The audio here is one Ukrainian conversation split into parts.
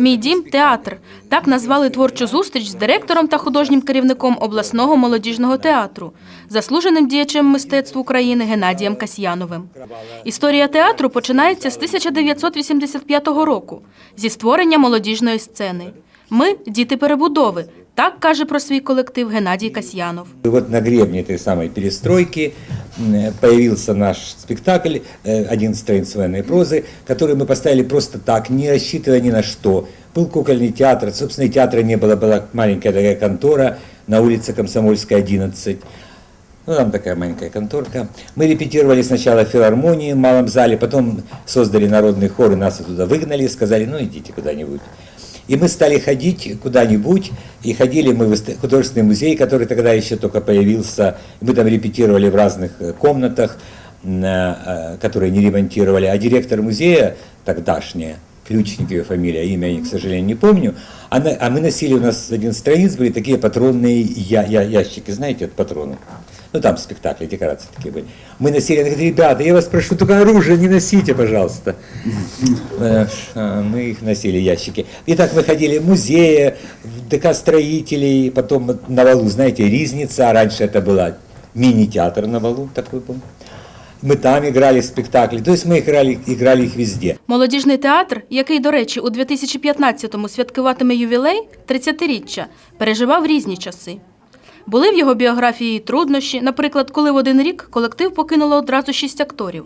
Мій дім театр. Так назвали творчу зустріч з директором та художнім керівником обласного молодіжного театру, заслуженим діячем мистецтв України Геннадієм Касьяновим. Історія театру починається з 1985 року зі створення молодіжної сцени. Ми діти перебудови. Так каже про свій колектив Геннадій Касьянов. И вот на гребне этой самой перестройки м, появился наш спектакль э, «Один страниц военной прозы», который мы поставили просто так, не рассчитывая ни на что. Был кукольный театр, собственно, и театра не было, была маленькая такая контора на улице Комсомольская, 11. Ну, там такая маленькая конторка. Мы репетировали сначала в филармонии в малом зале, потом создали народный хор, и нас оттуда выгнали, сказали, ну, идите куда-нибудь. И мы стали ходить куда-нибудь, и ходили мы в художественный музей, который тогда еще только появился. Мы там репетировали в разных э, комнатах, м, э, которые не ремонтировали. А директор музея тогдашняя, Ключник ее фамилия, имя я, к сожалению, не помню. Она, а мы носили, у нас один страниц были такие патронные я, я- ящики, знаете, от патронов. Ну, там спектакли, декорации такие были. Мы носили, она говорит, ребята, я вас прошу, только оружие не носите, пожалуйста. Э, а, Мы их носили, ящики. И так мы ходили в музеи, в ДК строителей, потом вот на валу, знаете, Ризница, а раньше это была мини-театр на валу такой был. Мы там играли спектакли, то есть мы играли, играли их везде. Молодіжний театр, який, до речі, у 2015-му святкуватиме ювілей 30-річчя, переживав різні часи. Були в його біографії труднощі, наприклад, коли в один рік колектив покинуло одразу шість акторів.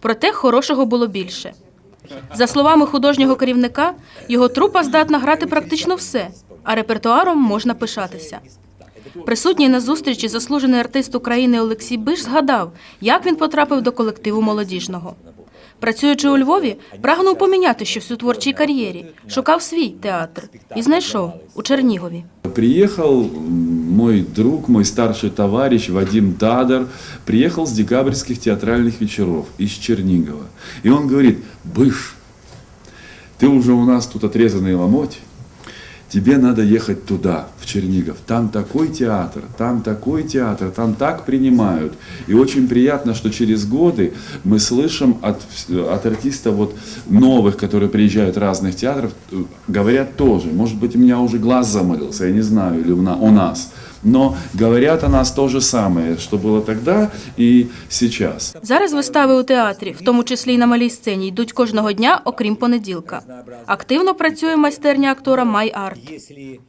Проте хорошого було більше. За словами художнього керівника, його трупа здатна грати практично все, а репертуаром можна пишатися. Присутній на зустрічі заслужений артист України Олексій Биш згадав, як він потрапив до колективу молодіжного. Працюючи у Львові, прагнув поміняти щось у творчій кар'єрі, шукав свій театр і знайшов у Чернігові. Приехал м, мой друг, мой старший товарищ Вадим Тадар, приехал с декабрьских театральных вечеров из Чернигова. И он говорит, Быш, ты уже у нас тут отрезанный ломоть, тебе надо ехать туда, в Чернигов. Там такой театр, там такой театр, там так принимают. И очень приятно, что через годы мы слышим от, вс- от артистов вот новых, которые приезжают разных театров, э, говорят тоже. Может быть, у меня уже глаз замылился, я не знаю, или у на- у нас. Но говорят о нас то же самое, что было тогда и сейчас. Зараз вистави у театрі, в тому числі й на малій сцені, йдуть кожного дня, окрім понеділка. Активно працює майстерня актора Май Арт. Если